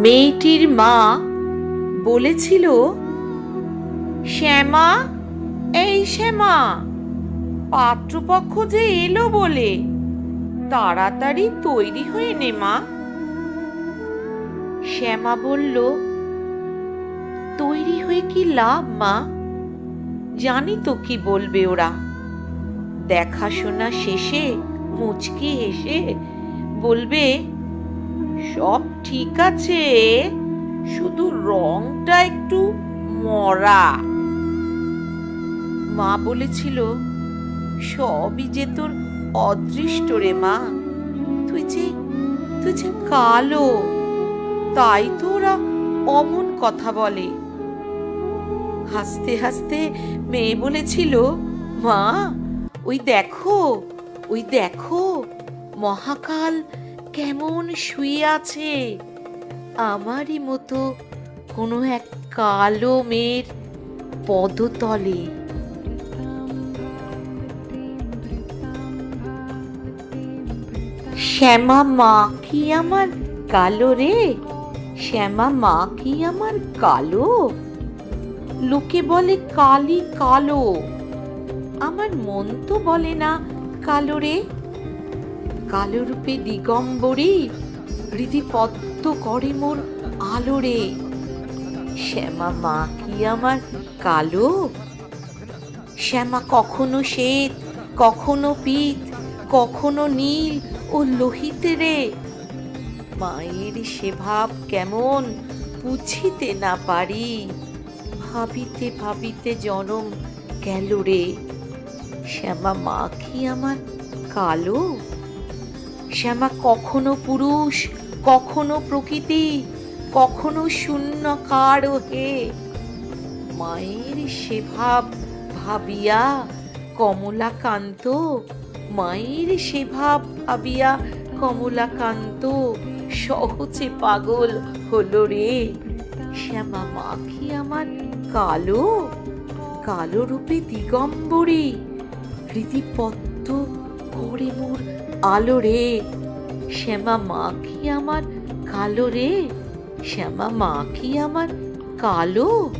মেয়েটির মা বলেছিল, শ্যামা, এই শ্যামা, পাত্রপক্ষ যে এলো বলে, তাড়াতাড়ি তৈরি হয়ে নে মা। শ্যামা বলল, তৈরি হয়ে কি লাভ মা? জানি তো কি বলবে ওরা। দেখাশোনা শেষে মুচকি হেসে বলবে সব ঠিক আছে, শুধু রংটা একটু মরা। মা বলেছিল, সবই যে তোর অদৃষ্ট রে মা, তুই যে তুই যে কালো, তাই তো ওরা অমন কথা বলে। হাসতে হাসতে মেয়ে বলেছিল, মা, ওই দেখো ওই দেখো, মহাকাল কেমন শুয়ে আছে? আমারই মতো কোনো এক কালো মেয়ের পদতলে। শ্যামা, মা কি আমার কালো রে? শ্যামা, মা কি আমার কালো? লোকে বলে কালি কালো। আমার মন তো বলে না কালো রে। কালো রূপে দিগম্বরী হৃদি পদ্ম করে মোর আলো রে শ্যামা, মা কি আমার কালো? শ্যামা, কখনো শ্বেত, কখনো পিত, কখনো নীল ও লোহিতে রে। মায়ের সে ভাব কেমন বুঝিতে না পারি। ভাবিতে ভাবিতে জনম গেল রে। শ্যামা, মা কি আমার কালো? শ্যামা কখনো পুরুষ, কখনো প্রকৃতি, কখনো শূন্যকার হে। মায়ের সে ভাব ভাবিয়া কমলাকান্ত, মায়ের সে ভাব ভাবিয়া কমলাকান্ত, সহজে পাগল হলো রে। শ্যামা মা কি আমার কালো? কালো রূপে দিগম্বরী হৃদিপত্ত করে মোর আলো রে। শ্যামা মা কি আমার কালো রে? শ্যামা মা কি আমার কালো?